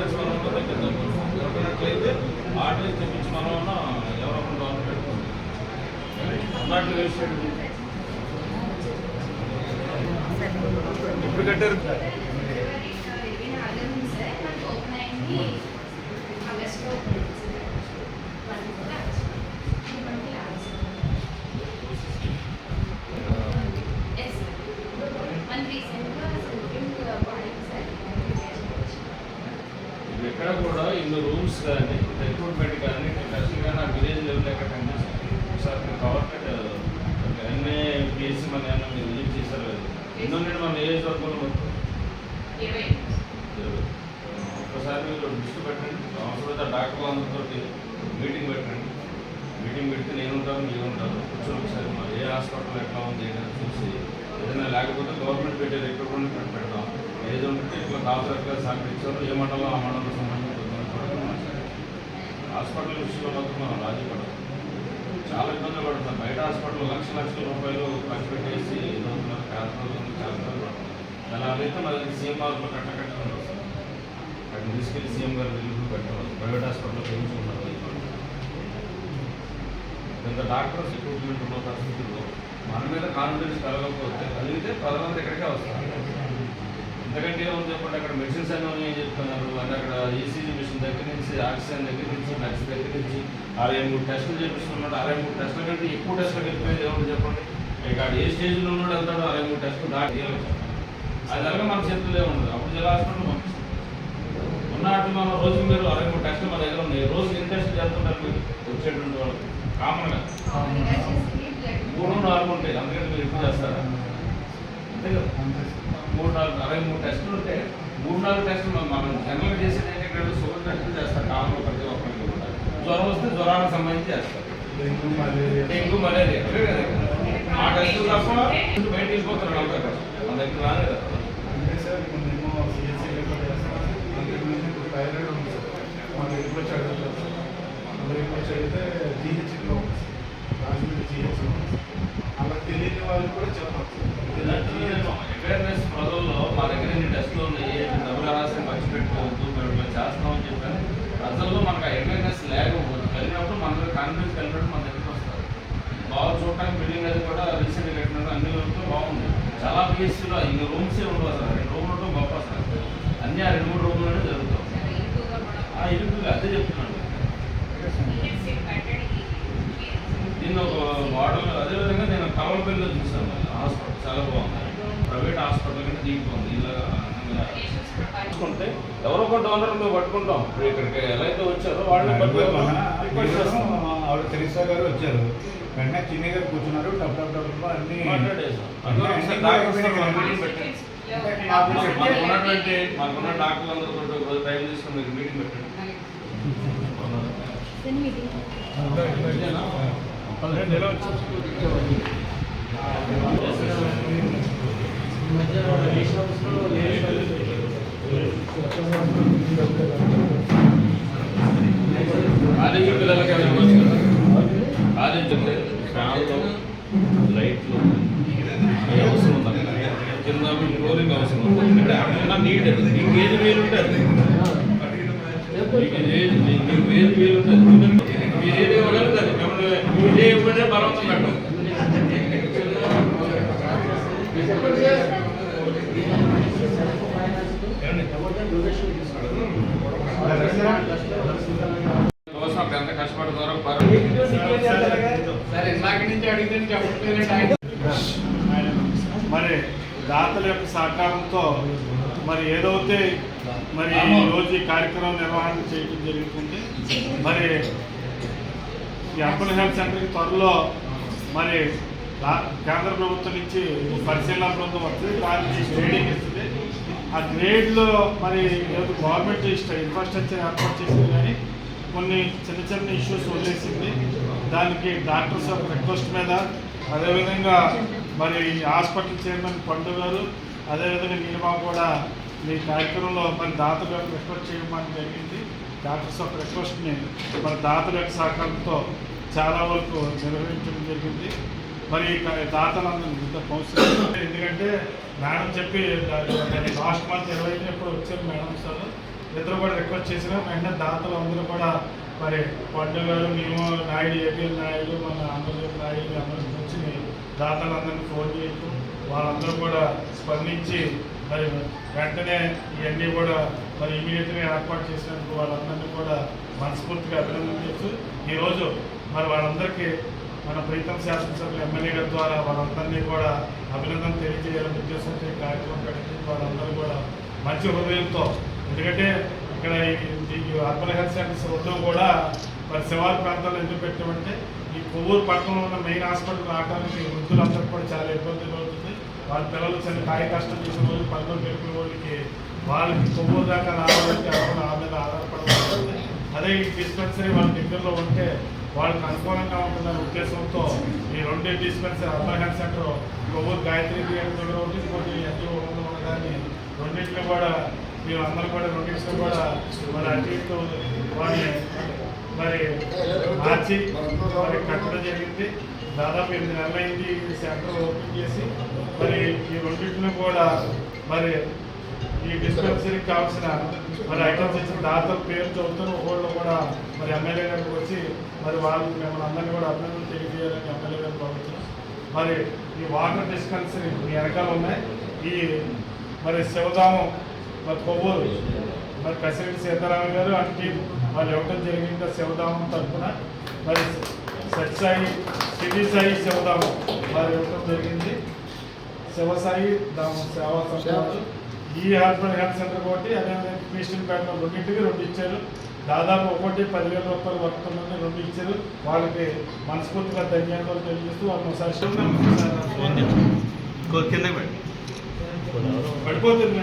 Address మనం ఉన్న తగ్గిద్దాం దొరకనట్లయితే ఆ అడ్రస్ తెప్పించి మనం ఉన్న ఎవరో ఒకరు లోపల పెట్టుకోండి అన్నట్లు విషయం ఇప్పుడు కట్టారు. ఇది ఎక్కడ కూడా ఇన్ని రూమ్స్ కానీ రిక్రూట్మెంట్ కానీ టెస్ట్ కానీ ఆ విలేజ్ లెవెల్ ఎక్కడ కనిపిస్తుంది ఒకసారి మీరు గవర్నమెంట్ ఎన్ఏ పిఎస్సి మన ఏమన్నా మీరు విజిట్ చేశారు లేదు ఎన్నో నేను మన ఏజ్ వర్గంలో మొత్తం ఇరవై. ఒక్కసారి మీరు దృష్టి పెట్టండి అవసరమైతే డాక్టర్లు అందరితో మీటింగ్ పెట్టండి మీటింగ్ పెడితే నేను ఉంటాను మీరు ఉంటారు కూర్చొని ఒకసారి మరి ఏ హాస్పిటల్ ఎట్లా ఉంది ఏంటని చూసి ఏదైనా లేకపోతే గవర్నమెంట్ పెట్టే రిక్రూట్మెంట్ పెట్టి పెడతాం. ఏదో ఉంటే ఇట్లా కావాలి ఎట్లా సహకరించారు ఏ మండలం ఆ మండలం సంబంధించిన హాస్పిటల్ విషయంలో మాత్రం మనం రాజీ చాలా ఇబ్బందులు పడుతున్నాం బయట హాస్పిటల్ లక్ష లక్షల రూపాయలు ఖర్చు పెట్టేసి ఇదవుతున్నారు పేదలు చాలా ఇబ్బంది పడుతున్నారు అలాగైతే మనకి సీఎం హాస్పిటల్ కట్ట వస్తుంది అక్కడ తీసుకెళ్ళి సీఎం గారు వెళ్ళి పెట్టడం ప్రైవేట్ హాస్పిటల్లో చేయించుకున్నారు ఇంత డాక్టర్స్ రిక్రూట్మెంట్ ఉన్న పరిస్థితుల్లో మన మీద కాన్ఫిడెన్స్ కలగకపోతే కలిగితే పదమంది ఇక్కడికే వస్తారు. ఎందుకంటే ఏముంది చెప్పండి అక్కడ మెడిసిన్స్ అన్నీ ఏం చెప్తున్నారు. అంటే అక్కడ ఈసీజీ మిషన్ దగ్గర నుంచి ఆక్సిజన్ దగ్గర నుంచి మెడిసిన్ దగ్గర నుంచి అరవై మూడు టెస్టులు చేపిస్తున్నాడు. అరవై మూడు టెస్టుల కంటే ఎక్కువ టెస్టులు వెళ్ళిపోయేది ఏమని చెప్పండి? ఇక ఏ స్టేజ్లో ఉన్నాడు వెళ్తాడు అరవై మూడు టెస్టులు దాటి అది అలాగే మన చేతుల్లో ఉండదు అప్పుడు జిల్లా హాస్పిటల్ పంపిస్తాం ఉన్నట్టు మనం రోజు మీరు అరవై మూడు టెస్టులు మన దగ్గర ఉన్నాయి. రోజు ఎన్ని టెస్టులు చేస్తుంటారు మీరు? వచ్చేటువంటి వాళ్ళకి. కామన్గా మూడు నాలుగు ఉంటాయి. అందుకని మీరు ఎక్కువ చేస్తారా? అంతే కదా. మూడు నాలుగు అరవై మూడు టెస్టులు ఉంటే మూడు నాలుగు టెస్టులు మనం- మనం జనరల్గా చేసేది ఏంటంటే షుగర్ టెస్టులు చేస్తారు. కామన్గా ప్రతి ఒక్కరికి కూడా. జ్వరం వస్తే జ్వరానికి సంబంధించి చేస్తారు. Dengue malaria. అవే కదా. ఆ టెస్టులు తప్ప బయట వాళ్ళ దగ్గర మన దగ్గర రాదు కదా. అంటే సార్ సిఎస్సీ చేస్తాం. ఇప్పుడు థైరాయిడ్ ఉంది సార్. మాకు ఎక్కువ చదువుతారు. సార్ ఎక్కువ చదివితే జీహెచ్లో ఉంది సార్ రాజమండ్రి జీహెచ్లో ఉంది సార్ అలా తెలియని వాళ్ళు కూడా చెప్తాం అవేర్నెస్ ప్రజల్లో మా దగ్గర ఇన్ని టెస్టులు ఉన్నాయి డబ్బులు రాసి ఖర్చు పెట్టుకోవద్దు మేము చేస్తామని చెప్పని ప్రజల్లో మనకు అవేర్నెస్ లేకపోతే కలిగినప్పుడు మన దగ్గర కాన్ఫిడెన్స్ కలిగినప్పుడు మన దగ్గరికి వస్తారు. బాగా చూడటానికి బిల్డింగ్ అది కూడా రీసెంట్గా కట్టినట్టు అన్ని రూమ్స్లో బాగుంది. చాలా పిఎస్సీలో ఇన్ని రూమ్సే ఉండవు అసలు. రెండు రూమ్లు గొప్ప అసలు. అన్ని ఆ రెండు మూడు రూమ్లోనే జరుగుతాం ఆ ఇరుకుగా అదే చెప్తున్నాను దీన్ని ఒక మోడల్ అదేవిధంగా నేను కవలపల్లిలో చూసాను హాస్పిటల్ చాలా బాగుంది ప్రైవేట్ చూసుకుంటే ఎవరో ఒక డోనర్ మేము పట్టుకుంటాం ఇప్పుడు ఇక్కడికి ఎలా అయితే వచ్చారో వాళ్ళని ఆవిడ తెరిసా గారు వచ్చారు వెంటనే చిన్ని గారు కూర్చున్నారు టప్ టప్ టప్ అన్ని మాట్లాడేసాం అన్ని అందులో ఒకసారి డాక్టర్ సార్ మనం మీటింగ్ పెట్టండి మాకు మనకు ఉన్నటువంటి మనకున్న డాక్టర్లు అందరూ ఒక రోజు టైం తీసుకుని మీకు మీటింగ్ పెట్టండి ఇదేనా? కాలేజీ పిల్లలకి కాలేజీ ఫ్యాన్లు లైట్లు అవసరం ఉందా? కింద మీకు ఫ్లోరింగ్ అవసరం ఉంది? ఎందుకంటే అక్కడ నీట్ అది మీకు ఏది వీలు అది మీకు ఏది మీ- మీకు ఏది వీలు ఉంటే అది. మీరు ఏది ఇవ్వగలిగితే అది మిమ్మల్ని ఏ ఇవ్వడే బలవంతం పెట్టం కోసం అప్పుడు ఎంత కష్టపడతారో పర్వాలేదు సరే ఇందాక నుంచి అడిగితే చెప్పట్లేదంటే ఆయన మరి దాతల యొక్క సహకారంతో మరి ఏదైతే మరి ఈ రోజు ఈ కార్యక్రమం నిర్వహణ చేయడం జరుగుతుంది మరి ఈ అర్బన్ హెల్త్ సెంటర్కి త్వరలో మరి కేంద్ర ప్రభుత్వం నుంచి పరిశీలన బృందం వస్తుంది దానికి గ్రేడింగ్ ఇస్తుంది. ఆ గ్రేడ్లో మరి ఏదో గవర్నమెంట్ ఇష్ట ఇన్ఫ్రాస్ట్రక్చర్ ఏర్పాటు చేసింది కానీ కొన్ని చిన్న చిన్న ఇష్యూస్ వదిలేసింది. దానికి డాక్టర్స్ యొక్క రిక్వెస్ట్ మీద అదేవిధంగా మరి ఈ హాస్పిటల్ చైర్మన్ పండు గారు అదేవిధంగా నీలబాబు కూడా మీ కార్యక్రమంలో మరి దాతలు గారు రిక్వెస్ట్ చేయమని జరిగింది. డాక్టర్స్ యొక్క రిక్వెస్ట్ని మరి దాతల యొక్క సహకారంతో చాలా వరకు నిర్వహించడం జరిగింది. మరి దాతలందరూ ఇంత కౌన్సిలింగ్ ఎందుకంటే మేడం చెప్పి లాస్ట్ మంత్ నిర్వహించినప్పుడు వచ్చారు మేడం సార్. ఇద్దరు కూడా రిక్వెస్ట్ చేసిన వెంటనే దాతలు అందరూ కూడా మరి పండు గారు మేము నాయుడు ఏపీఎల్ నాయుడు మన ఆంధ్రప్రదేశ్ నాయుడు అందరూ వచ్చి దాతలందరినీ ఫోన్ చేయటం వాళ్ళందరూ కూడా స్పందించి మరి వెంటనే ఇవన్నీ కూడా మరి ఇమీడియట్గా ఏర్పాటు చేసినందుకు వాళ్ళందరినీ కూడా మనస్ఫూర్తిగా అభినందన చేస్తూ ఈరోజు మరి వాళ్ళందరికీ మన ప్రీతం శాసనసభ్యులు ఎమ్మెల్యే గారి ద్వారా వాళ్ళందరినీ కూడా అభినందన తెలియజేయాలని ఉద్దేశంతో ఈ కార్యక్రమం పెట్టి వాళ్ళందరూ కూడా మంచి హృదయంతో ఎందుకంటే ఇక్కడ ఈ- అర్బన్ హెల్త్ సెంటర్స్ రెండు కూడా మరి శివారు ప్రాంతాల్లో ఎందుకు పెట్టామంటే ఈ కొవ్వూరు పట్టణంలో ఉన్న మెయిన్ హాస్పిటల్ రావడానికి వృద్ధులందరూ కూడా చాలా ఇబ్బంది అవుతుంది. వాళ్ళ పిల్లలు చిన్న కాయ కష్టం చేసిన రోజు పనులు పెరిగిన వాళ్ళకి వాళ్ళకి కొవ్వూరు దాకా రావాలంటే అప్పుడు ఆ మీద ఆధారపడాలి అదే ఈ డిస్పెన్సరీ వాళ్ళ దగ్గరలో ఉంటే వాళ్ళకి అనుకూలంగా ఉంటుందనే ఉద్దేశంతో ఈ రెండు dispensary urban health centre Kovvur Gayatri theatre దగ్గర కొన్ని ఇంకోటి ఎన్జిఓ కానీ రెండింటిని కూడా మీరు అందరూ కూడా రెండింటిని కూడా మరి అటు ఇటు మరి మార్చి మరి కట్టడం జరిగింది. దాదాపు ఎనిమిది నెలలు అయింది ఈ సెంటర్ ఓపెన్ చేసి మరి ఈ రెండింటిని కూడా మరి ఈ డిస్పెన్సరీకి కావాల్సిన మరి ఐటమ్స్ ఇచ్చిన దాదాపు పేరు చదువుతున్న ఒకళ్ళు కూడా మరి ఎమ్మెల్యే గారికి వచ్చి మరి వాళ్ళు మిమ్మల్ని అందరినీ కూడా అభినందనలు తెలియజేయాలని ఎమ్మెల్యే గారు కోరుతున్నాం మరి ఈ వాటర్ డిస్పెన్సరీ మీ వెనకాల ఉన్నాయి. ఈ మరి శివధామం మరి కొవ్వూరు. మరి ప్రెసిడెంట్ సీతారామన్ గారు అంటే వాళ్ళు ఇవ్వటం జరిగింది. శివధామం తరఫున మరి సత్సాయి సిటీ సాయి శివధామం వారు ఇవ్వటం జరిగింది. శివసాయి ధామం సేవా సంస్థ ఈ హాస్పిటల్ హెల్త్ సెంటర్ ఒకటి అదేవిధంగా క్రిస్టియన్ పేటలో రెండింటికి రెండు ఇచ్చారు. దాదాపు ఒకటి పదివేల రూపాయలు వర్క్ మంది రెండు ఇచ్చారు. వాళ్ళకి మనస్ఫూర్తిగా ధన్యవాదాలు తెలియజేస్తూ వాళ్ళు ఒకసారి వెనక్కి వెళ్ళిపోతుంది.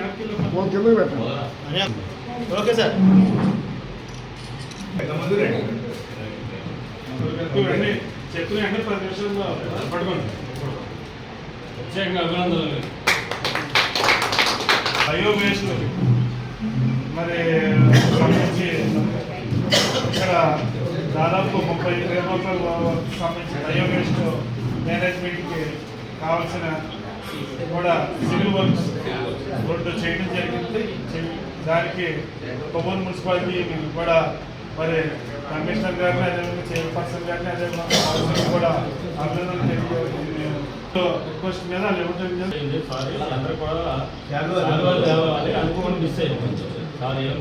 Okay sir. చెప్పిన వెంటనే పది నిమిషాల్లో పడుకోండి ప్రత్యేకంగా అభినందనలు బయోవేస్ట్ మరి సంబంధించి ఇక్కడ దాదాపు ముప్పై రూపాయలు సంబంధించి బయోవేస్ట్ మేనేజ్మెంట్కి కావాల్సిన కూడా సివిల్ వర్క్స్ రెండు చేయడం జరిగింది. చెయ్యి- దానికి కొవ్వూరు మున్సిపాలిటీ కూడా మరి కమిషనర్ గారిని అదేవిధంగా చైర్పర్సన్ గారిని అదేవిధంగా కూడా అభినందనలు రిక్వెస్ట్ మీద అందరూ కూడా అనుకోని మిస్ అయ్యింది సారీ ఏం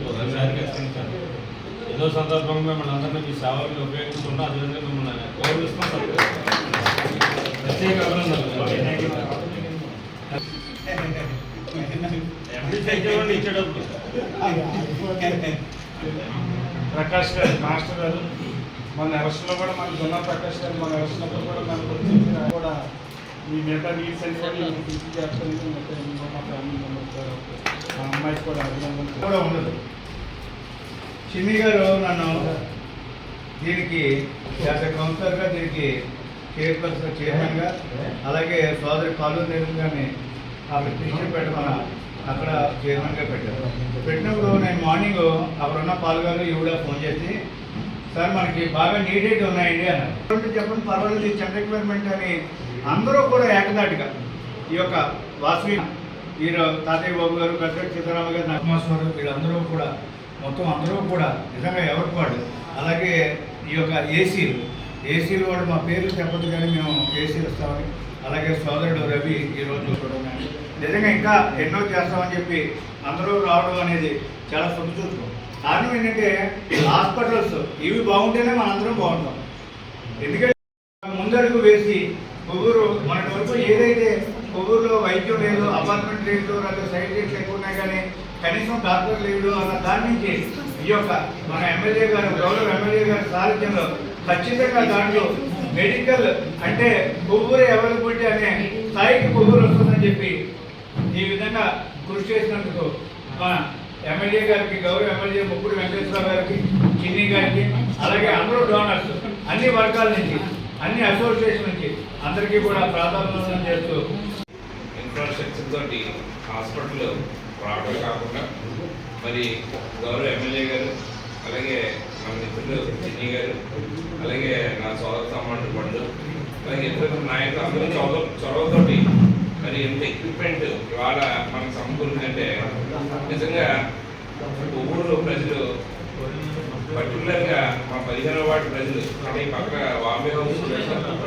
ఎక్స్టెన్షన్. ఏదో సందర్భంగా మిమ్మల్ని అందరినీ మీ సేవలు ఉపయోగిస్తున్నా అదేవిధంగా మిమ్మల్ని గౌరవిస్తాం. ప్రత్యేక అభినందనలు. ప్రకాష్ గారు మాస్టర్ గారు మన అరెస్ట్లో కూడా మన జొన్న ప్రకాష్ గారు మన అరెస్ట్లో కూడా మనకు కూడా మీ మిగతా నీడ్స్ అన్ని మా ఫ్యామిలీ మెంబర్స్ మా అమ్మాయికి కూడా అభినందన కూడా ఉండదు. చిన్ని గారు నన్ను దీనికి యాజ్ కౌన్సిలర్గా దీనికి చైర్పర్సన్ చైర్మన్గా అలాగే సోదరి కాలూరు నెహ్రూ గారిని ఆమె క్రిస్టియన్ పెట్టమని అక్కడ చైర్మన్గా పెట్టారు. పెట్టినప్పుడు నేను మార్నింగ్ అక్కడున్న పాల్గారు ఈవిడ ఫోన్ చేసి సార్ మనకి బాగా నీడెడ్ ఉన్నాయండి అన్నారు. చెప్పండి పర్వాలేదు ఈ చెండ రిక్వైర్మెంట్ అని అందరూ కూడా ఏకదాటిగా ఈ యొక్క వాసవి వీరు తాతయ్య బాబు గారు గద్దె సీతారామ గారు నరసింహేశ్వరు వీళ్ళందరూ కూడా మొత్తం అందరూ కూడా నిజంగా ఎవరికి వాడు అలాగే ఈ యొక్క ఏసీలు. ఏసీలు వాడు మా పేర్లు చెప్పదు కానీ మేము ఏసీలు ఇస్తామని అలాగే సోదరుడు రవి ఈరోజు కూడా నిజంగా ఇంకా ఎన్నో చేస్తామని చెప్పి అందరూ రావడం అనేది చాలా శుభసూచకం కారణం ఏంటంటే హాస్పిటల్స్ ఇవి బాగుంటేనే మనందరం బాగుంటాం. ఎందుకంటే ముందడుగు వేసి కొవ్వూరు మన వరకు ఏదైతే కొవ్వూరులో వైద్యం లేదు అపార్ట్మెంట్ లేదు లేదా సైడ్ రేట్లు ఎక్కువ ఉన్నాయి కానీ కనీసం డాక్టర్ లేదు అన్న దాని నుంచి ఈ యొక్క మన ఎమ్మెల్యే గారు గౌరవ ఎమ్మెల్యే గారి సారథ్యంలో ఖచ్చితంగా దాంట్లో మెడికల్ అంటే కొవ్వూరు అవైలబిలిటీ అనే స్థాయికి కొవ్వూరు వస్తుందని చెప్పి ఈ విధంగా కృషి చేసినందుకు మన ఎమ్మెల్యే గారికి గౌరవ ఎమ్మెల్యే ముగ్గురు వెంకటేశ్వర గారికి చిన్ని గారికి అలాగే అందరూ డోనర్స్ అన్ని వర్గాల నుంచి అన్ని అసోసియేషన్ నుంచి అందరికీ కూడా ప్రాధాన్యత చేస్తూ ఇన్ఫ్రాస్ట్రక్చర్ తోటి హాస్పిటల్ రావడం కాకుండా మరి గౌరవ ఎమ్మెల్యే గారు అలాగే మన మిత్రులు చిన్ని గారు అలాగే నా సోదర సమానుడు పండు అలాగే ఇతర నాయకులు అందరూ చొరవ చొరవతోటి మరి ఎంత ఎక్విప్మెంట్ ఇవాళ మనకు సమకూరుందంటే నిజంగా ఊళ్ళో పర్టికులర్గా మా పదిహేను వార్డు ప్రజలు అంటే ఈ పక్క వాంబే హౌస్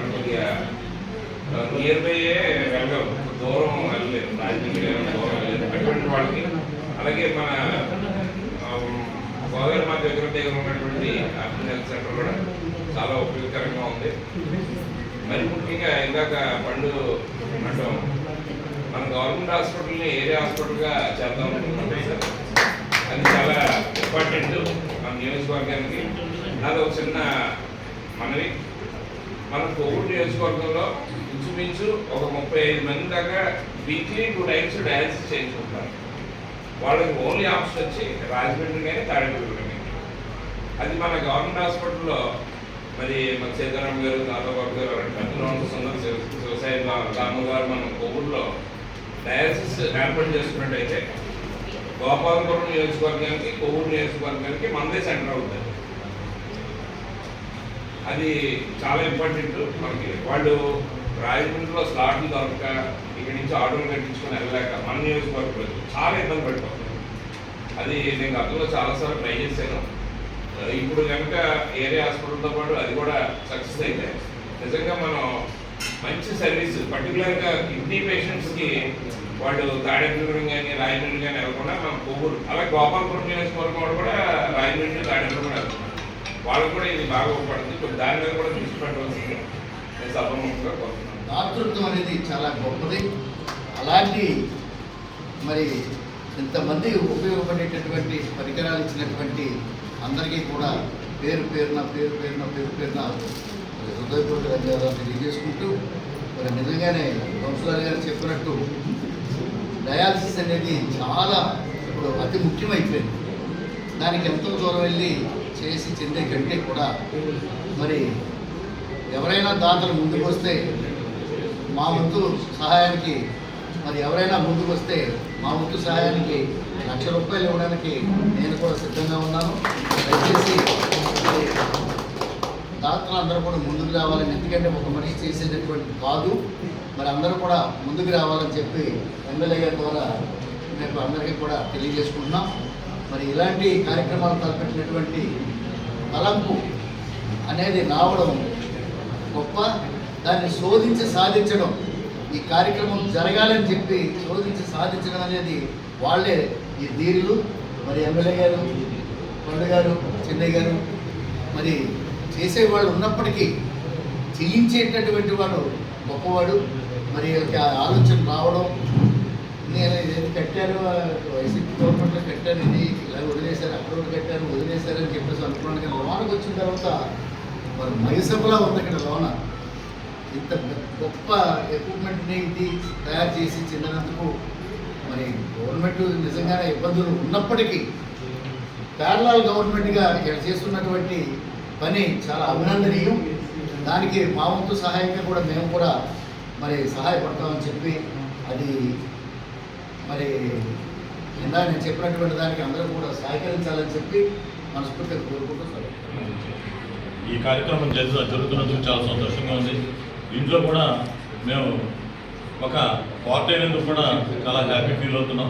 కొద్దిగా నియర్ బై వెళ్ళాం దూరం వెళ్ళలేదు రాజకీయ దూరం వెళ్ళలేదు అటువంటి వాళ్ళకి అలాగే మన గోదావరి మా దగ్గర దగ్గర ఉన్నటువంటి అర్బన్ హెల్త్ సెంటర్ కూడా చాలా ఉపయోగకరంగా ఉంది. మరి ముఖ్యంగా ఇందాక పండు అంటాం మన గవర్నమెంట్ హాస్పిటల్ని ఏరియా హాస్పిటల్గా చేద్దాం అనుకుంటున్నాం సార్. అది చాలా ఇంపార్టెంట్ మన నియోజకవర్గానికి. నాది ఒక చిన్న మనవి. మన కోవిడ్ నియోజకవర్గంలో ఇంచుమించు ఒక ముప్పై ఐదు మంది దాకా వీక్లీ టూ టైమ్స్ డయాలసిస్ చేయించుకుంటారు వాళ్ళకి ఓన్లీ ఆప్షన్ వచ్చి రాజమండ్రి కానీ తాడేపల్లి కానీ. అది మన గవర్నమెంట్ హాస్పిటల్లో మరి మన సీతారాం గారు దాదాబాబు గారు పెద్దలో సుందర వ్యవసాయ రాము గారు మన కోవిడ్లో డయాలసిస్ ఏర్పాటు చేసుకున్నట్టయితే గోపాలపురం నియోజకవర్గానికి కోవూరు నియోజకవర్గానికి మనదే సెంటర్ అవుతుంది అది చాలా ఇంపార్టెంట్ మనకి. వాళ్ళు రాజమండ్రిలో స్లాట్లు దొరక ఇక్కడి నుంచి ఆటోలు కట్టించుకొని వెళ్ళలేక మన నియోజకవర్గం చాలా ఇబ్బంది పడిపోతుంది అది నేను గతంలో చాలాసార్లు ట్రై చేశాను. ఇప్పుడు కనుక ఏరియా హాస్పిటల్తో పాటు అది కూడా సక్సెస్ అయితే నిజంగా మనం మంచి సర్వీస్ పర్టికులర్గా కిడ్నీ పేషెంట్స్కి వాళ్ళు తాడేపురం కానీ రాయమండ్రి కానీ వెళ్ళకుండా మన కొవ్వూరు అలాగే గోపాలపురం నియోజకవర్గం వాళ్ళు కూడా రాయమండ్రి తాడేపురం కూడా వెళ్తున్నారు వాళ్ళకు కూడా ఇది బాగా ఉపడుతుంది ఇప్పుడు దాని మీద కూడా దృష్టి పెట్టవలసింది నేను సభముఖంగా కోరుతున్నాను. దాతృత్వం అనేది చాలా గొప్పది. అలాంటి మరి ఇంతమంది ఉపయోగపడేటటువంటి పరికరాలు ఇచ్చినటువంటి అందరికీ కూడా పేరు పేరున పేరు పేరున పేరు పేరున హృదయపూర్వక ధన్యవాదాలు తెలియజేసుకుంటూ మరి నిజంగానే కౌన్సిలర్ గారు చెప్పినట్టు డయాలసిస్ అనేది చాలా ఇప్పుడు అతి ముఖ్యమైపోయింది. దానికి ఎంతో దూరం వెళ్ళి చేసి చెందే కంటే కూడా మరి ఎవరైనా దాతలు ముందుకు వస్తే మా వంతు సహాయానికి మరి ఎవరైనా ముందుకు వస్తే మా వంతు సహాయానికి లక్ష రూపాయలు ఇవ్వడానికి నేను కూడా సిద్ధంగా ఉన్నాను. దయచేసి దాతలు అందరూ కూడా ముందుకు రావాలని ఎందుకంటే ఒక మనిషి చేసేటటువంటి కాదు. మరి అందరూ కూడా ముందుకు రావాలని చెప్పి ఎమ్మెల్యే గారి ద్వారా మేము అందరికీ కూడా తెలియజేసుకుంటున్నాం. మరి ఇలాంటి కార్యక్రమాలు తలపెట్టినటువంటి తలంపు అనేది రావడం గొప్ప. దాన్ని శోధించి సాధించడం ఈ కార్యక్రమం జరగాలని చెప్పి శోధించి సాధించడం అనేది వాళ్ళే ఈ ధీరులు. మరి ఎమ్మెల్యే గారు కొండ గారు చెన్నై గారు మరి చేసేవాళ్ళు ఉన్నప్పటికీ చేయించేటటువంటి వాడు గొప్పవాడు. మరి ఆ ఆలోచన రావడం నేను ఇది కట్టారు? వైసీపీ గవర్నమెంట్లో కట్టారు ఇది ఇలా వదిలేశారు అక్కడ కట్టారు వదిలేశారు అని చెప్పేసి అనుకున్నాను కానీ లోనకి వచ్చిన తర్వాత మరి మైసభలా ఉంది ఇక్కడ లోన. ఇంత గొప్ప ఎక్విప్మెంట్ని ఇది తయారు చేసి చెందినందుకు మరి గవర్నమెంట్ నిజంగానే ఇబ్బందులు ఉన్నప్పటికీ కేరళ గవర్నమెంట్గా ఇక్కడ చేస్తున్నటువంటి పని చాలా అభినందనీయం. దానికి మా వంతు సహాయంగా కూడా మేము కూడా మరి సహాయపడతామని చెప్పి అది మరి ఇందా నేను చెప్పినటువంటి దానికి అందరూ కూడా సహకరించాలని చెప్పి మనస్ఫూర్తిగా కోరుకుంటూ ఈ కార్యక్రమం జరుగు జరుగుతున్నందుకు చాలా సంతోషంగా ఉంది. ఇంట్లో కూడా మేము ఒక పార్ట్ అయినందుకు కూడా చాలా హ్యాపీ ఫీల్ అవుతున్నాం.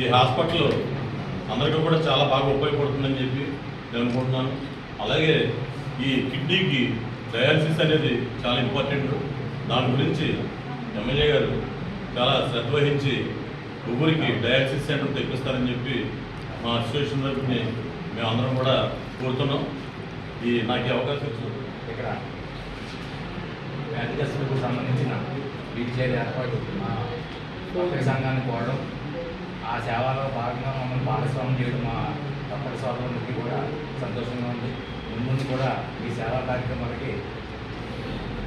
ఈ హాస్పిటల్ అందరికీ కూడా చాలా బాగా ఉపయోగపడుతుందని చెప్పి నేను అనుకుంటున్నాను. అలాగే ఈ కిడ్నీకి డయాలసిస్ అనేది చాలా ఇంపార్టెంట్. దాని గురించి ఎమ్మెల్యే గారు చాలా శ్రద్ధ వహించి ఊరికి డయాలసిస్ సెంటర్ తెప్పిస్తారని చెప్పి మా అసోసియేషన్ తరఫుని మేమందరం కూడా కోరుతున్నాం. ఈ నాకు అవకాశం ఇచ్చిన ఇక్కడ వ్యాధిగ్రస్తులకు సంబంధించిన వీల్చైర్ ఏర్పాటు మా డాక్టర్ సంఘాన్ని కోరడం ఆ సేవలో భాగంగా మమ్మల్ని భాగస్వామ్యం చేయడం మా డాక్టర్ సోదరులకి కూడా సంతోషంగా ఉంది. ముందు కూడా ఈ సేవా కార్యక్రమాలకి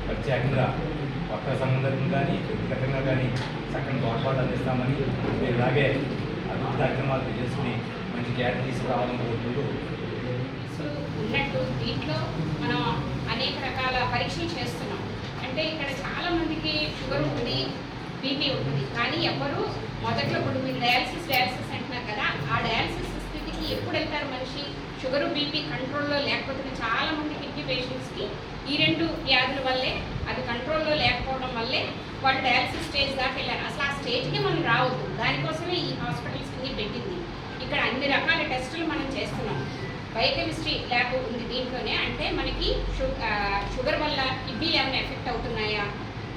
ప్రత్యేకంగా కొత్త సంబంధం కానీ వ్యక్తిగతంగా కానీ చక్కని తోడ్పాటు అందిస్తామని మీరు ఇలాగే అభివృద్ధి కార్యక్రమాలు చేసుకుని మంచి జాగ్రత్త తీసుకురావాలని కోరుకుంటూ ఉన్నట్టు దీంట్లో మనం అనేక రకాల పరీక్షలు చేస్తున్నాం. అంటే ఇక్కడ చాలా మందికి షుగర్ ఉంది బీపీ ఉంటుంది కానీ ఎవరు మొదట్లో ఇప్పుడు మీరు డయాలసిస్ డయాలసిస్ అంటున్నారు కదా ఆ డయాలసిస్ స్థితికి ఎప్పుడు వెళ్తారు మనిషి? షుగర్ బీపీ కంట్రోల్లో లేకపోతే చాలా మంది కిడ్నీ పేషెంట్స్కి ఈ రెండు వ్యాధుల వల్లే అది కంట్రోల్లో లేకపోవడం వల్లే వాళ్ళు డయాలసిస్ స్టేజ్ దాకా వెళ్ళారు. అసలు ఆ స్టేజ్కి మనం రావద్దు. దానికోసమే ఈ హాస్పిటల్స్ అన్ని పెట్టింది. ఇక్కడ అన్ని రకాల టెస్టులు మనం చేస్తున్నాం. బయోకెమిస్ట్రీ ల్యాబ్ ఉంది దీంట్లోనే. అంటే మనకి షుగర్ వల్ల కిడ్నీలు ఏమైనా ఎఫెక్ట్ అవుతున్నాయా?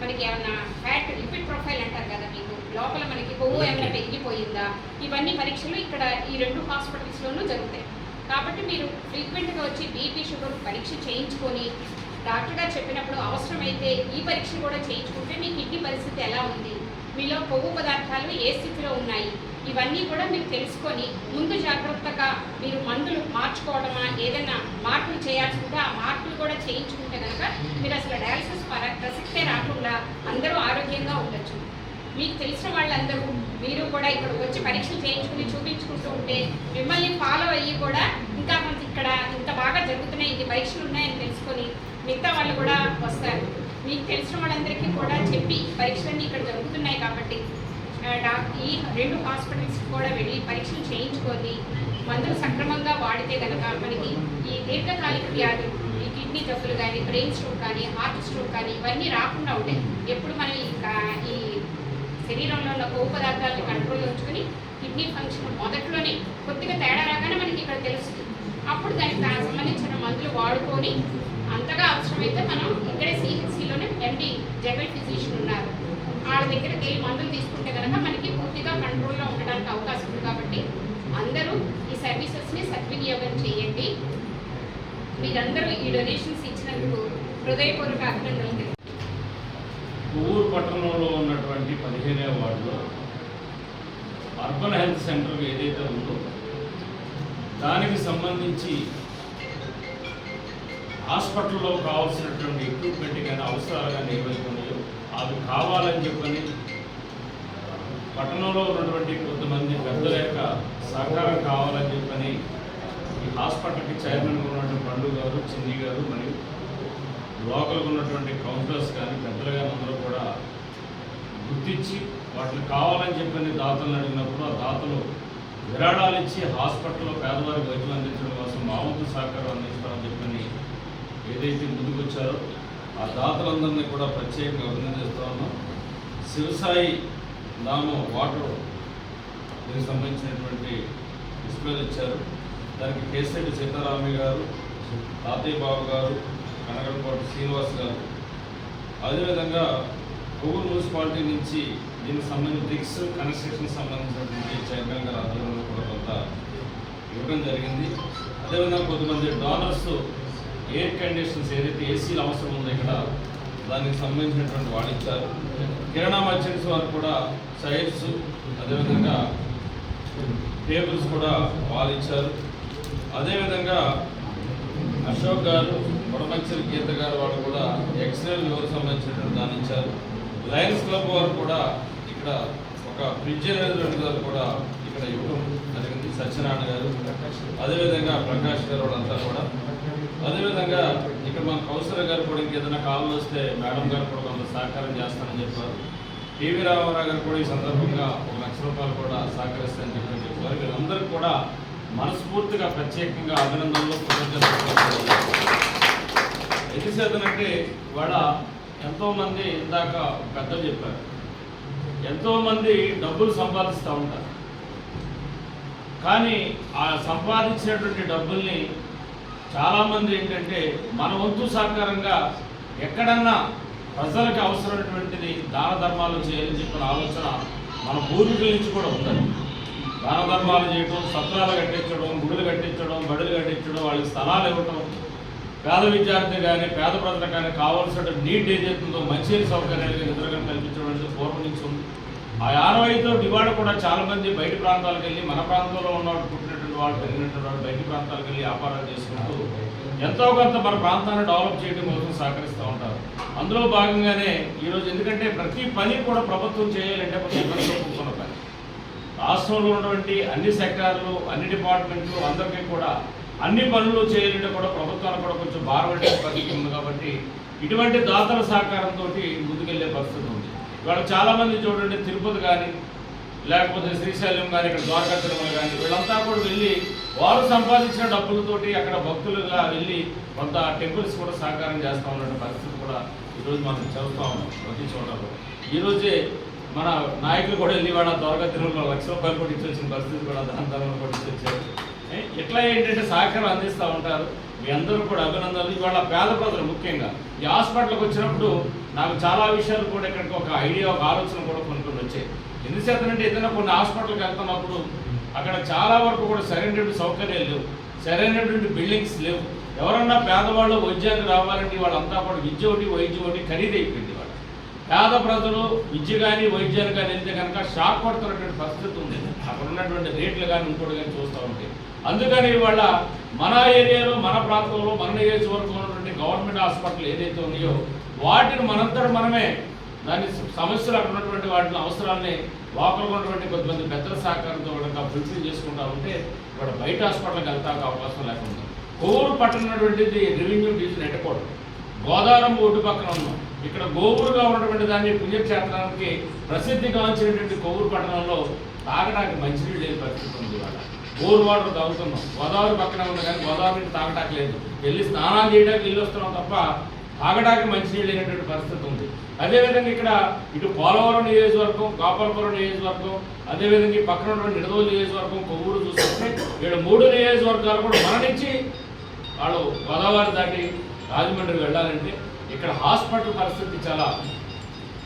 మనకి ఏమైనా ఫ్యాట్ లిపిడ్ ప్రొఫైల్ అంటారు కదా మీకు. లోపల మనకి కొవ్వు ఏమైనా పెరిగిపోయిందా? ఇవన్నీ పరీక్షలు ఇక్కడ ఈ రెండు హాస్పిటల్స్లోనూ జరుగుతాయి. కాబట్టి మీరు ఫ్రీక్వెంట్గా వచ్చి బీపీ షుగర్ పరీక్ష చేయించుకొని డాక్టర్ గారు చెప్పినప్పుడు అవసరమైతే ఈ పరీక్ష కూడా చేయించుకుంటే మీ కిడ్నీ పరిస్థితి ఎలా ఉంది? మీలో కొవ్వు పదార్థాలు ఏ స్థితిలో ఉన్నాయి? ఇవన్నీ కూడా మీరు తెలుసుకొని ముందు జాగ్రత్తగా మీరు మందులు మార్చుకోవడమా ఏదైనా మార్పులు చేయాల్సి ఉంటే ఆ మార్పులు కూడా చేయించుకుంటే కనుక మీరు అసలు డయాలసిస్ ప్రసక్తే రాకుండా అందరూ ఆరోగ్యంగా ఉండొచ్చు. మీకు తెలిసిన వాళ్ళందరూ మీరు కూడా ఇక్కడికి వచ్చి పరీక్షలు చేయించుకుని చూపించుకుంటూ ఉంటే మిమ్మల్ని ఫాలో అయ్యి కూడా ఇంకా మనకి ఇక్కడ ఇంత బాగా జరుగుతున్నాయి ఇన్ని పరీక్షలు ఉన్నాయని తెలుసుకొని మిగతా వాళ్ళు కూడా వస్తారు. మీకు తెలిసిన వాళ్ళందరికీ కూడా చెప్పి పరీక్షలన్నీ ఇక్కడ జరుగుతున్నాయి కాబట్టి ఈ రెండు హాస్పిటల్స్ కూడా వెళ్ళి పరీక్షలు చేయించుకొని మందులు సక్రమంగా వాడితే కనుక మనకి ఈ దీర్ఘకాలిక వ్యాధులు ఈ కిడ్నీ జబ్బులు కానీ బ్రెయిన్ స్ట్రోక్ కానీ హార్ట్ స్ట్రోక్ కానీ ఇవన్నీ రాకుండా ఉంటాయి ఎప్పుడు మనం ఈ శరీరంలో ఉన్న కొవ్వు పదార్థాలను కంట్రోల్లో ఉంచుకొని కిడ్నీ ఫంక్షన్ మొదట్లోనే కొద్దిగా తేడా రాగానే మనకి ఇక్కడ తెలుస్తుంది. అప్పుడు దానికి దానికి సంబంధించిన మందులు వాడుకొని అంతగా అవసరమైతే మనం ఇక్కడే సిహెచ్సిలోనే ఎండి జనరల్ ఫిజిషియన్ ఉన్నారు. వాళ్ళ దగ్గరికి వెళ్ళి మందులు తీసుకుంటే కనుక మనకి పూర్తిగా కంట్రోల్లో ఉండడానికి అవకాశం ఉంది కాబట్టి అందరూ ఈ సర్వీసెస్ని సద్వినియోగం చేయండి. మీరందరూ ఈ డొనేషన్స్ ఇచ్చినందుకు హృదయపూర్వక అభినందనలు కొవ్వూరు పట్టణంలో ఉన్నటువంటి పదిహేనే వార్డులో అర్బన్ హెల్త్ సెంటర్ ఏదైతే ఉందో దానికి సంబంధించి హాస్పిటల్లో కావాల్సినటువంటి ఎక్విప్మెంట్ కానీ అవసరాలు కానీ ఏవైతే ఉన్నాయో అవి కావాలని చెప్పని పట్టణంలో ఉన్నటువంటి కొంతమంది పెద్దల యొక్క సహకారం కావాలని చెప్పని ఈ హాస్పిటల్కి చైర్మన్గా ఉన్నటువంటి పండు గారు చిన్ని గారు మరియు లోకల్గా ఉన్నటువంటి కౌన్సిలర్స్ కానీ పెద్దలు కానీ అందరూ కూడా గుర్తించి వాటిని కావాలని చెప్పని దాతలను అడిగినప్పుడు ఆ దాతలు విరాళాలు ఇచ్చి హాస్పిటల్లో పేదవారికి వైద్యం అందించడం కోసం మా వంతు సహకారం అందిస్తామని చెప్పని ఏదైతే ముందుకొచ్చారో ఆ దాతలందరినీ కూడా ప్రత్యేకంగా అభినందిస్తూ ఉన్నాం. శివసాయి నామో వాటర్ దీనికి సంబంధించినటువంటి డిస్ప్లేలు ఇచ్చారు. దానికి కేసెడ్డి సీతారామయ్య గారు తాతయ్య బాబు గారు కనగలపాటి శ్రీనివాస్ గారు. అదేవిధంగా కొవ్వూరు మున్సిపాలిటీ నుంచి దీనికి సంబంధించిన బ్రిక్స్ కన్స్ట్రక్షన్ సంబంధించినటువంటి చైర్మన్ గారు ఆధ్వర్యంలో కూడా కొంత ఇవ్వడం జరిగింది. అదేవిధంగా కొంతమంది డాలర్స్ ఎయిర్ కండిషన్స్ ఏదైతే ఏసీలు అవసరం ఉందో ఇక్కడ దానికి సంబంధించినటువంటి వాళ్ళు ఇచ్చారు. కిరాణా మర్చెంట్స్ వారు కూడా చైర్స్ అదేవిధంగా టేబుల్స్ కూడా వాళ్ళు ఇచ్చారు. అదేవిధంగా అశోక్ గారు కొడమంచిరి గీత గారు వాళ్ళు కూడా ఎక్స్రే ఎవరు సంబంధించినటువంటి దానించారు లయన్స్ క్లబ్ వారు కూడా ఇక్కడ ఒక ఫ్రిడ్జ్ అనేది గారు కూడా ఇక్కడ ఇవ్వడం జరిగింది. సత్యనారాయణ గారు అదేవిధంగా ప్రకాష్ గారు వాళ్ళంతా కూడా. అదేవిధంగా ఇక్కడ మన కౌసర గారు కూడా ఇంకేదైనా కాల్ వస్తే మేడం గారు కూడా కొంత సహకారం చేస్తానని చెప్పారు. టీవీ రామారావు గారు కూడా ఈ సందర్భంగా ఒక లక్ష రూపాయలు కూడా సహకరిస్తారని చెప్పి చెప్పారు. వీళ్ళందరికీ కూడా మనస్ఫూర్తిగా ప్రత్యేకంగా అభినందనలు కృతజ్ఞతలు. ఎందుకు చేతనంటే ఎంతోమంది ఇందాక పెద్దలు చెప్పారు. ఎంతోమంది డబ్బులు సంపాదిస్తూ ఉంటారు. కానీ ఆ సంపాదించినటువంటి డబ్బుల్ని చాలామంది ఏంటంటే మన వంతు సహకారంగా ఎక్కడన్నా ప్రజలకు అవసరమైనటువంటిది దాన ధర్మాలు చేయాలని చెప్పిన ఆలోచన మన పూర్వీకుల నుంచి కూడా ఉందండి. దాన ధర్మాలు చేయడం సత్రాలు కట్టించడం గుడులు కట్టించడం బడులు కట్టించడం వాళ్ళకి స్థలాలు ఇవ్వటం. పేద విద్యార్థి కానీ పేద ప్రజలు కానీ కావాల్సిన నీట్ ఏదైతుందో మంచినీటి సౌకర్యాలు నిద్రగా కల్పించడం అనేది పూర్వం నుంచి ఉంది. ఆ ఆనవాయితో ఇవాళ కూడా చాలా మంది బయట ప్రాంతాలకు వెళ్ళి మన ప్రాంతంలో ఉన్న పుట్టినటువంటి వాళ్ళు పెరిగినటువంటి వాళ్ళు బయట ప్రాంతాలకు వెళ్ళి వ్యాపారాలు చేసుకుంటూ ఎంతో కొంత మన ప్రాంతాన్ని డెవలప్ చేయడం కోసం సహకరిస్తూ ఉంటారు. అందులో భాగంగానే ఈరోజు ఎందుకంటే ప్రతి పని కూడా ప్రభుత్వం చేయాలంటే కొంచెం ఇబ్బంది కూర్చున్న రాష్ట్రంలో ఉన్నటువంటి అన్ని సెక్టార్లు అన్ని డిపార్ట్మెంట్లు అందరికీ కూడా అన్ని పనులు చేయాలంటే కూడా ప్రభుత్వానికి కూడా కొంచెం భారపడే పరిస్థితి ఉంది కాబట్టి ఇటువంటి దాతల సహకారంతో ముందుకెళ్ళే పరిస్థితి ఉంది ఇవాళ చాలామంది చూడండి తిరుపతి కానీ లేకపోతే శ్రీశైలం కానీ ఇక్కడ ద్వారకా తిరుమల కానీ వీళ్ళంతా కూడా వెళ్ళి వారు సంపాదించిన డబ్బులతోటి అక్కడ భక్తులుగా వెళ్ళి కొంత టెంపుల్స్ కూడా సహకారం చేస్తూ ఉన్న పరిస్థితి కూడా ఈరోజు మనం చదువుతూ ఉన్నాం ప్రతి చోట కూడా. ఈరోజే మన నాయకులు కూడా వెళ్ళి వాళ్ళ త్వరగా తిరుమలలో లక్ష రూపాయలు కూడా ఇచ్చొచ్చిన పరిస్థితి కూడా దాని ధరలు కూడా ఇచ్చొచ్చారు ఇట్లా ఏంటంటే సహకారం అందిస్తూ ఉంటారు. మీ అందరూ కూడా అభినందనలు. ఇవాళ పేద ప్రజలు ముఖ్యంగా ఈ హాస్పిటల్కి వచ్చినప్పుడు నాకు చాలా విషయాలు కూడా ఇక్కడికి ఒక ఐడియా ఒక ఆలోచన కూడా కొన్ని కొన్ని వచ్చాయి. ఎందుచేతనంటే ఏదైనా కొన్ని హాస్పిటల్కి వెళ్తున్నప్పుడు అక్కడ చాలా వరకు కూడా సరైనటువంటి సౌకర్యాలు లేవు. సరైనటువంటి బిల్డింగ్స్ లేవు. ఎవరన్నా పేదవాళ్ళు వైద్యానికి రావాలంటే వాళ్ళంతా కూడా విద్య ఒకటి వైద్యం ఒకటి ఖరీదైపోయింది. పేద ప్రజలు విద్య కానీ వైద్యాలు కానీ వెళ్తే కనుక షాక్ పడుతున్నటువంటి పరిస్థితి ఉంది. అక్కడ ఉన్నటువంటి రేట్లు కానీ ఇంకోటి కానీ చూస్తూ ఉంటే. అందుకని ఇవాళ మన ఏరియాలో మన ప్రాంతంలో మన నియోజకవర్గంలో ఉన్నటువంటి గవర్నమెంట్ హాస్పిటల్ ఏదైతే ఉన్నాయో వాటిని మనంతట మనమే దాని సమస్యలు అక్కడ ఉన్నటువంటి వాటిని అవసరాన్ని లోకల్ ఉన్నటువంటి కొంతమంది పెద్దల సహకారంతో కనుక ఫుల్ఫిల్ చేసుకుంటా ఉంటే ఇక్కడ బయట హాస్పిటల్కి వెళ్తాక అవకాశం లేకుండా కోరు పట్టణటువంటిది రెవెన్యూ డివిజన్ ఎట్టకూడదు గోదావరం ఒడ్డు పక్కన ఉన్నాం. ఇక్కడ గోవురుగా ఉన్నటువంటి దాన్ని పుణ్యక్షేత్రానికి ప్రసిద్ధిగాంచినటువంటి కొవ్వూరు పట్టణంలో తాగడానికి మంచినీళ్ళు లేని పరిస్థితి ఉంది ఇవాళ? బోర్ వాటర్ తాగుతున్నాం. గోదావరి పక్కన ఉంది కానీ గోదావరి నీళ్ళు తాగడానికి లేదు. వెళ్ళి స్నానాలు చేయడానికి వెళ్ళి వస్తున్నాం తప్ప తాగడానికి మంచినీళ్ళు లేనటువంటి పరిస్థితి ఉంది. అదేవిధంగా ఇక్కడ ఇటు పోలవరం నియోజకవర్గం గోపాలపురం నియోజకవర్గం అదేవిధంగా ఈ పక్కన ఉన్నటువంటి నిడదోలు నియోజకవర్గం కొవ్వూరు చూసుకుంటే ఇక్కడ మూడు నియోజకవర్గాలు కూడా మరణించి వాళ్ళు గోదావరి దాటి రాజమండ్రి వెళ్ళాలంటే ఇక్కడ హాస్పిటల్ పరిస్థితి చాలా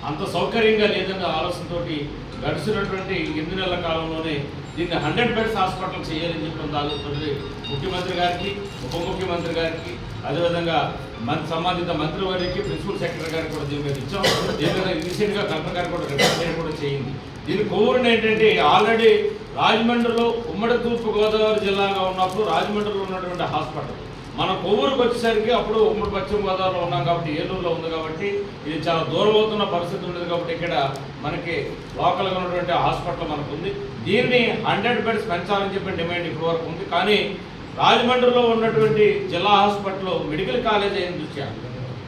అంత సౌకర్యంగా లేదన్న ఆలోచనతో గడిచినటువంటి ఎనిమిది నెలల కాలంలోనే దీన్ని హండ్రెడ్ బెడ్స్ హాస్పిటల్ చేయాలని చెప్పడం ఆలోచనతోటి ముఖ్యమంత్రి గారికి ఉప ముఖ్యమంత్రి గారికి అదేవిధంగా మన సంబంధిత మంత్రివర్యకి ప్రిన్సిపల్ సెక్రటరీ గారికి కూడా దీని మీద ఇచ్చాం. దీని రీసెంట్గా కలెక్టర్ గారు కూడా రిప్రజెంట్ కూడా చేయింది. దీని కోరిన ఏంటంటే ఆల్రెడీ రాజమండ్రిలో ఉమ్మడి తూర్పు గోదావరి జిల్లాగా ఉన్నప్పుడు రాజమండ్రిలో ఉన్నటువంటి హాస్పిటల్ మన కొవ్వూరుకు వచ్చేసరికి అప్పుడు ఉమ్మడి పశ్చిమ గోదావరిలో ఉన్నాం కాబట్టి ఏలూరులో ఉంది కాబట్టి ఇది చాలా దూరం అవుతున్న పరిస్థితి ఉండేది కాబట్టి ఇక్కడ మనకి లోకల్గా ఉన్నటువంటి హాస్పిటల్ మనకు ఉంది. దీన్ని హండ్రెడ్ బెడ్స్ పెంచాలని చెప్పి డిమాండ్ ఇప్పటి వరకు ఉంది. కానీ రాజమండ్రిలో ఉన్నటువంటి జిల్లా హాస్పిటల్ మెడికల్ కాలేజ్ అయిన దృష్ట్యా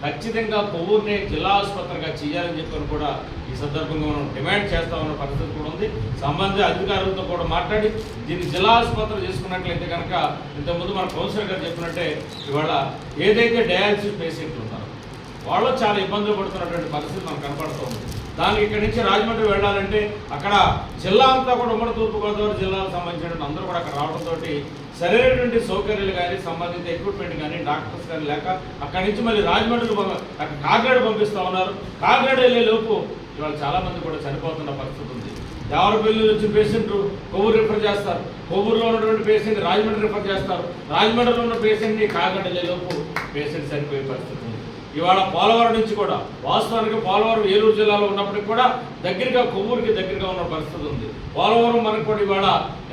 ఖచ్చితంగా కొవ్వూరుని జిల్లా ఆసుపత్రిగా చేయాలని చెప్పని కూడా ఈ సందర్భంగా మనం డిమాండ్ చేస్తా ఉన్న పరిస్థితి కూడా ఉంది. సంబంధిత అధికారులతో కూడా మాట్లాడి దీన్ని జిల్లా ఆసుపత్రి చేసుకున్నట్లయితే కనుక ఇంతకుముందు మన కౌన్సిలర్ గారు చెప్పినట్టే ఇవాళ ఏదైతే డయాలసిస్ పేషెంట్లు ఉన్నారో వాళ్ళు చాలా ఇబ్బందులు పడుతున్నటువంటి పరిస్థితి మనకు కనపడుతుంది దానికి ఇక్కడి నుంచి రాజమండ్రి వెళ్ళాలంటే అక్కడ జిల్లా అంతా కూడా ఉమ్మడి తూర్పుగోదావరి జిల్లాకు సంబంధించిన అందరూ కూడా అక్కడ రావడంతో సరైనటువంటి సౌకర్యాలు కానీ సంబంధిత ఎక్విప్మెంట్ కానీ డాక్టర్స్ కానీ లేక అక్కడి నుంచి మళ్ళీ రాజమండ్రి అక్కడ కాకినాడ పంపిస్తూ ఉన్నారు. కాకినాడ వెళ్ళే లోపు ఇవాళ చాలామంది కూడా చనిపోతున్న పరిస్థితి ఉంది. దేవరపల్లి నుంచి పేషెంట్ కొవ్వూరు రిఫర్ చేస్తారు. కొవ్వూరులో ఉన్నటువంటి పేషెంట్ రాజమండ్రి రిఫర్ చేస్తారు. రాజమండ్రిలో ఉన్న పేషెంట్ని కాకినాడ వెళ్ళే లోపు పేషెంట్ చనిపోయే పరిస్థితి ఉంది. ఇవాళ పోలవరం నుంచి కూడా వాస్తవానికి పోలవరం ఏలూరు జిల్లాలో ఉన్నప్పటికీ కూడా దగ్గరగా కొవ్వూరుకి దగ్గరగా ఉన్న పరిస్థితి ఉంది. పోలవరం మనకు కూడా ఇవాళ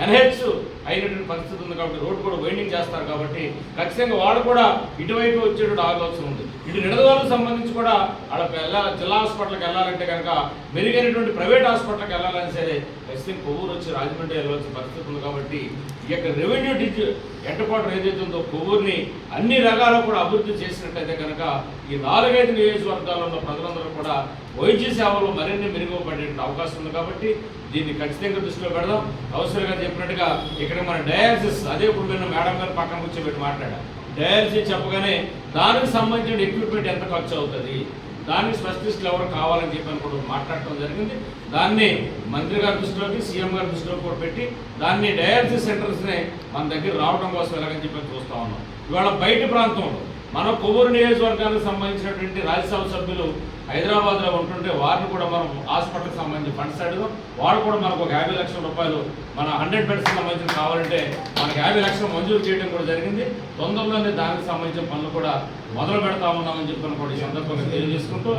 ఎన్హెచ్ అయినటువంటి పరిస్థితి ఉంది కాబట్టి రోడ్డు కూడా వైండింగ్ చేస్తారు కాబట్టి ఖచ్చితంగా వాడు కూడా ఇటువైపు వచ్చేటువంటి ఆలోచన ఉంది. ఇటు నిడదవాళ్ళకు సంబంధించి కూడా ఆడ జిల్లా హాస్పిటల్కి వెళ్ళాలంటే కనుక మెరుగైనటువంటి ప్రైవేట్ హాస్పిటల్కి వెళ్ళాలని సరే ఖచ్చితంగా కొవ్వూరు వచ్చి రాజమండ్రి వెళ్ళవలసిన పరిస్థితి ఉంది కాబట్టి ఈ యొక్క రెవెన్యూ డిజ్ ఎంటపాటు ఏదైతే ఉందో కొవ్వూరిని అన్ని రకాలు కూడా అభివృద్ధి చేసినట్టయితే కనుక ఈ నాలుగైదు నియోజకవర్గాల్లో ఉన్న ప్రజలందరూ కూడా వైద్య సేవలు మరిన్ని మెరుగుపడే అవకాశం ఉంది కాబట్టి దీన్ని ఖచ్చితంగా దృష్టిలో పెడదాం. అవసరంగా చెప్పినట్టుగా ఇక్కడ మన డయాలసిస్ అదే ఇప్పుడు నేను మేడం గారు పక్కన కూర్చోబెట్టి మాట్లాడా డయాలసిస్ చెప్పగానే దానికి సంబంధించిన ఎక్విప్మెంట్ ఎంత ఖర్చు అవుతుంది? దానికి స్పెషలిస్టులు ఎవరు కావాలని చెప్పి కూడా మాట్లాడటం జరిగింది. దాన్ని మంత్రి గారి దృష్టిలోకి సీఎం గారి దృష్టిలో కూడా పెట్టి దాన్ని డయాలసిస్ సెంటర్స్ని మన దగ్గర రావడం కోసం ఎలాగని చెప్పి చూస్తూ ఉన్నాం. ఇవాళ బయట ప్రాంతంలో మన కొవ్వూరు నియోజకవర్గానికి సంబంధించినటువంటి రాజ్యసభ సభ్యులు హైదరాబాద్లో ఉంటుంటే వారిని కూడా మనం హాస్పిటల్కి సంబంధించి ఫండ్స్ అడిగాం. వారు కూడా మనకు ఒక యాభై లక్షల రూపాయలు మన హండ్రెడ్ బెడ్స్ సంబంధించి కావాలంటే మనకు యాభై లక్షలు మంజూరు చేయడం కూడా జరిగింది. తొందరలోనే దానికి సంబంధించిన పనులు కూడా మొదలు పెడతా ఉన్నామని చెప్పి కూడా ఈ సందర్భంగా తెలియజేసుకుంటూ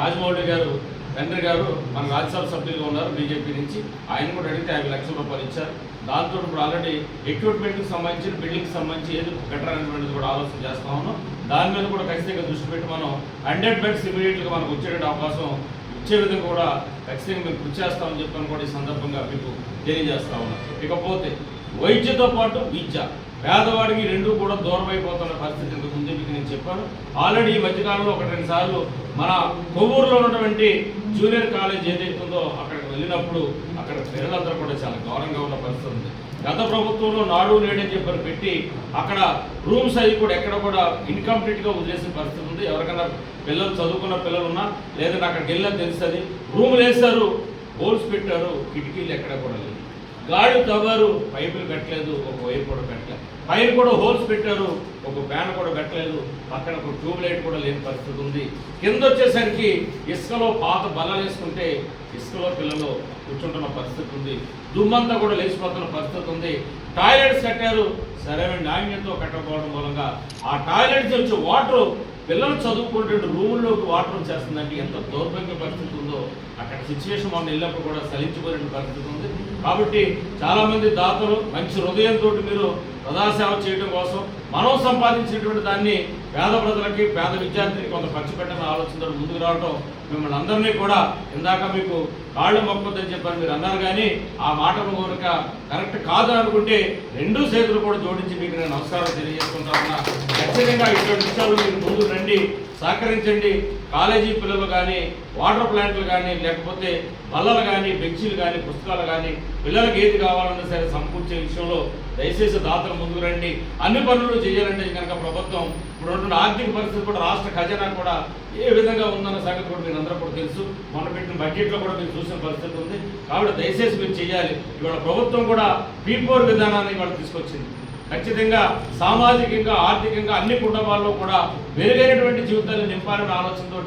రాజమౌళి గారు తండ్రి గారు మన రాజ్యసభ సభ్యులుగా ఉన్నారు బీజేపీ నుంచి. ఆయన కూడా అడిగితే యాభై లక్షల రూపాయలు ఇచ్చారు. దాంతో ఇప్పుడు ఆల్రెడీ ఎక్విప్మెంట్కి సంబంధించి బిల్డింగ్కి సంబంధించి ఏది బెటర్ కూడా ఆలోచన చేస్తా ఉన్నాం. దాని మీద కూడా ఖచ్చితంగా దృష్టి పెట్టి మనం హండ్రెడ్ బెడ్స్ ఇమీడియట్గా మనకు వచ్చేటువంటి అవకాశం ఇచ్చే విధంగా కూడా ఖచ్చితంగా మేము కృషి చేస్తామని చెప్పని కూడా ఈ సందర్భంగా మీకు తెలియజేస్తా ఉన్నాం. ఇకపోతే వైద్యతో పాటు విద్య. పేదవాడికి రెండు కూడా దూరం అయిపోతున్న పరిస్థితి ఇంతకు ముందే మీకు నేను చెప్పాను. ఆల్రెడీ ఈ మధ్యకాలంలో ఒక రెండు సార్లు మన కొవ్వూరులో ఉన్నటువంటి జూనియర్ కాలేజ్ ఏదైతే ఉందో అక్కడ వెళ్ళినప్పుడు అక్కడ పిల్లలందరూ కూడా చాలా గౌరవంగా ఉన్న పరిస్థితి ఉంది. గత ప్రభుత్వంలో నాడు నేడని చెప్పని పెట్టి అక్కడ రూమ్స్ అవి కూడా ఎక్కడ కూడా ఇన్కంప్లీట్గా వదిలేసిన పరిస్థితి ఉంది. ఎవరికైనా పిల్లలు చదువుకున్న పిల్లలు ఉన్నా లేదంటే అక్కడికి వెళ్ళని తెలుస్తుంది. రూములు వేస్తారు హోల్స్ పెట్టారు కిటికీలు ఎక్కడ కూడా లేవు. గాడి తవ్వారు పైపులు పెట్టలేదు ఒక వైర్ కూడా పెట్టలేదు పైన కూడా హోల్స్ పెట్టారు ఒక ఫ్యాన్ కూడా పెట్టలేదు. పక్కన ఒక ట్యూబ్ లైట్ కూడా లేని పరిస్థితి ఉంది. కింద వచ్చేసరికి ఇసుకలో పాత బల్లలు వేసుకుంటే ఇసుకలో పిల్లలు కూర్చుంటున్న పరిస్థితి ఉంది. దుమ్మంతా కూడా లేచిపోతున్న పరిస్థితి ఉంది. టాయిలెట్స్ కట్టారు. సరైన నాణ్యతతో కట్టకపోవడం మూలంగా ఆ టాయిలెట్స్ వచ్చే వాటర్ పిల్లలు చదువుకుంటే రూముల్లోకి వాటర్ వచ్చేస్తుందంటే ఎంత దౌర్భాగ్య పరిస్థితి ఉందో. అక్కడ సిచ్యువేషన్ మనం వెళ్ళినప్పుడు కూడా సలించిపోయిన పరిస్థితి ఉంది. కాబట్టి చాలామంది దాతలు మంచి హృదయంతో మీరు ప్రజాసేవ చేయడం కోసం మనం సంపాదించినటువంటి దాన్ని పేద ప్రజలకి పేద విద్యార్థికి కొంత ఖర్చు పెట్టాలని ఆలోచనతో ముందుకు రావడం మిమ్మల్ని అందరినీ కూడా ఇందాక మీకు కాళ్ళు మొక్కొద్దని చెప్పారు మీరు అన్నారు కానీ ఆ మాటను కనుక కరెక్ట్ కాదు అనుకుంటే రెండు చేతులు కూడా జోడించి మీకు నేను నమస్కారం తెలియజేసుకుంటా ఉన్నా. ఖచ్చితంగా ఇటువంటి విషయాలు మీరు ముందు రండి సహకరించండి. కాలేజీ పిల్లలు కానీ వాటర్ ప్లాంట్లు కానీ లేకపోతే బల్లలు కానీ బెంచీలు కానీ పుస్తకాలు కానీ పిల్లలకి ఏది కావాలన్నా సరే సమకూర్చే విషయంలో దయచేసి దాతలు ముందుకు రండి. అన్ని పనులు చేయాలంటే కనుక ప్రభుత్వం ఇప్పుడు ఆర్థిక పరిస్థితి కూడా రాష్ట్ర ఖజానా కూడా ఏ విధంగా ఉందన్న సంగతి కూడా మీరు అందరూ కూడా తెలుసు. మొన్న పెట్టిన బడ్జెట్లో కూడా మీరు చూసిన పరిస్థితి ఉంది. కాబట్టి దయచేసి మీరు చేయాలి. ఇవాళ ప్రభుత్వం కూడా పీపోర్ విధానాన్ని ఇవాళ తీసుకొచ్చింది. ఖచ్చితంగా సామాజికంగా ఆర్థికంగా అన్ని కుటుంబాల్లో కూడా మెరుగైనటువంటి జీవితాన్ని నింపాలనే ఆలోచనతో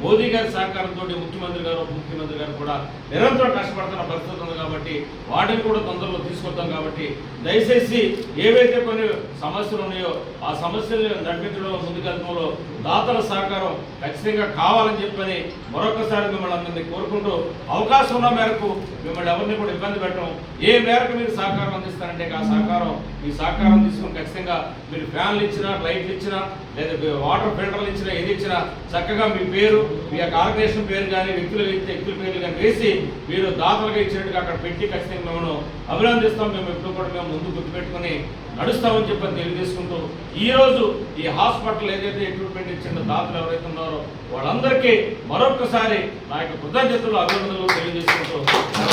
మోదీ గారి సహకారంతో ముఖ్యమంత్రి గారు ఉప ముఖ్యమంత్రి గారు కూడా నిరంతరం కష్టపడుతున్న పరిస్థితి ఉంది కాబట్టి వాటిని కూడా తొందరలో తీసుకొద్దాం కాబట్టి దయచేసి ఏవైతే కొన్ని సమస్యలు ఉన్నాయో ఆ సమస్యలను నడిపించడంలో ముందుకెళ్తంలో దాతల సహకారం ఖచ్చితంగా కావాలని చెప్పని మరొకసారి మిమ్మల్ని అందరినీ కోరుకుంటూ అవకాశం ఉన్న మేరకు మిమ్మల్ని ఎవరిని కూడా ఇబ్బంది పెట్టడం ఏ మేరకు మీరు సహకారం అందిస్తారంటే ఆ సహకారం ఈ సహకారం తీసుకుని ఖచ్చితంగా మీరు ఫ్యాన్లు ఇచ్చినా లైట్లు ఇచ్చినా లేదా వాటర్ ఫిల్టర్లు ఇచ్చినా ఏది ఇచ్చినా చక్కగా మీ పేరు మీ యొక్క ఆర్గనైజేషన్ పేరు కానీ వ్యక్తుల వ్యక్తుల పేరు కానీ వేసి మీరు దాతలుగా ఇచ్చినట్టుగా అక్కడ పెట్టి ఖచ్చితంగా మేము అభినందిస్తాం. మేము ఎప్పుడు కూడా మేము ముందు గుర్తుపెట్టుకుని నడుస్తామని చెప్పి తెలియజేసుకుంటూ ఈ రోజు ఈ హాస్పిటల్ ఏదైతే ఎక్విప్మెంట్ ఇచ్చిన దాతలు ఎవరైతే ఉన్నారో వాళ్ళందరికీ మరొక్కసారి నా యొక్క కృతజ్ఞతలు అభినందనలు తెలియజేసుకుంటూ